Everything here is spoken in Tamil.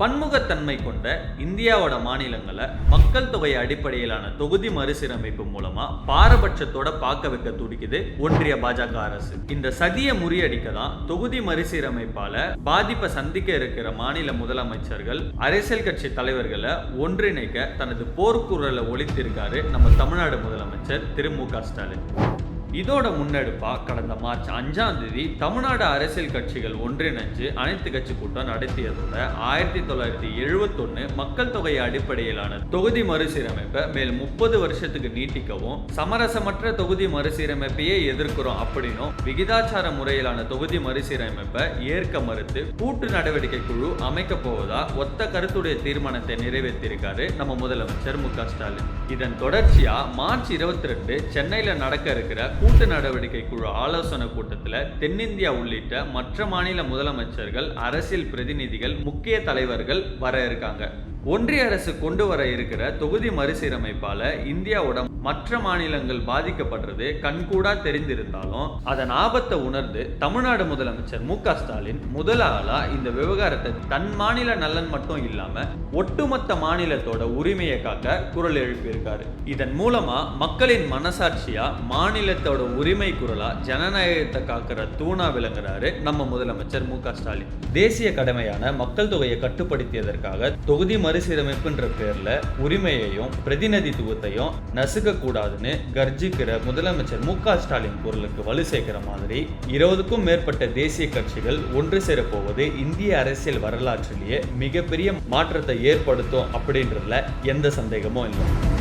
பன்முகத்தன்மை கொண்ட இந்தியாவோட மாநிலங்களை மக்கள் தொகை அடிப்படையிலான தொகுதி மறுசீரமைப்பு மூலமா பாரபட்சத்தோட பார்க்க வைக்க துடிக்குது ஒன்றிய பாஜக அரசு. இந்த சதியை முறியடிக்க தான் தொகுதி மறுசீரமைப்பால பாதிப்பை சந்திக்க இருக்கிற மாநில முதலமைச்சர்கள் அரசியல் கட்சி தலைவர்களை ஒன்றிணைக்க தனது போர்க்குரலை ஒழித்திருக்காரு நம்ம தமிழ்நாடு முதலமைச்சர் திரு மு க ஸ்டாலின். இதோட முன்னெடுப்பா கடந்த மார்ச் அஞ்சாம் தேதி தமிழ்நாடு அரசியல் கட்சிகள் ஒன்றிணைஞ்சு அனைத்து கட்சி கூட்டம் நடத்தியதோட ஆயிரத்தி தொள்ளாயிரத்தி எழுபத்தொன்னு மக்கள் தொகை அடிப்படையிலான தொகுதி மறுசீரமைப்பை மேல் முப்பது வருஷத்துக்கு நீட்டிக்கவும் சமரசமற்ற தொகுதி மறுசீரமைப்பையே எதிர்க்கிறோம் அப்படின்னும் விகிதாச்சார முறையிலான தொகுதி மறுசீரமைப்பை ஏற்க மறுத்து கூட்டு நடவடிக்கை குழு அமைக்க போவதா ஒத்த கருத்துடைய தீர்மானத்தை நிறைவேற்றியிருக்காரு நம்ம முதலமைச்சர் மு க ஸ்டாலின். இதன் தொடர்ச்சியா மார்ச் இருபத்தி ரெண்டு சென்னையில நடக்க இருக்கிற கூட்டு நடவடிக்கை குழு ஆலோசனை கூட்டத்தில் தென்னிந்தியா உள்ளிட்ட மற்ற மாநில முதலமைச்சர்கள் அரசியல் பிரதிநிதிகள் முக்கிய தலைவர்கள் வர இருக்காங்க. ஒன்றிய அரசு கொண்டு வர இருக்கிற தொகுதி மறுசீரமைப்பால இந்தியாவோட மற்ற மாநிலங்கள் பாதிக்கப்படுறது கண்கூடா தெரிந்திருந்தாலும் அதன் ஆபத்தை உணர்ந்து தமிழ்நாடு முதலமைச்சர் மு க ஸ்டாலின் முதல் ஆளா இந்த விவகாரத்தை தன் மாநில நலன் மட்டும் இல்லாம ஒட்டுமொத்த மாநிலத்தோட உரிமையை காக்க குரல் எழுப்பியிருக்காரு. இதன் மூலமா மக்களின் மனசாட்சியா மாநிலத்தோட உரிமை குரலா ஜனநாயகத்தை காக்கிற தூணா விளங்குறாரு நம்ம முதலமைச்சர் மு க ஸ்டாலின். தேசிய கடமையான மக்கள் தொகையை கட்டுப்படுத்தியதற்காக தொகுதி மறுசீரமைப்புன்ற பேர்ல உரிமையையும் பிரதிநிதித்துவத்தையும் நசுக்க கூடாதுன்னு கர்ஜிக்கிற முதலமைச்சர் மு க ஸ்டாலின் குரலுக்கு வலு சேர்க்கிற மாதிரி இருபதுக்கும் மேற்பட்ட தேசிய கட்சிகள் ஒன்று சேரப்போவது இந்திய அரசியல் வரலாற்றிலேயே மிகப்பெரிய மாற்றத்தை ஏற்படுத்தும் அப்படின்றதுல எந்த சந்தேகமும் இல்லை.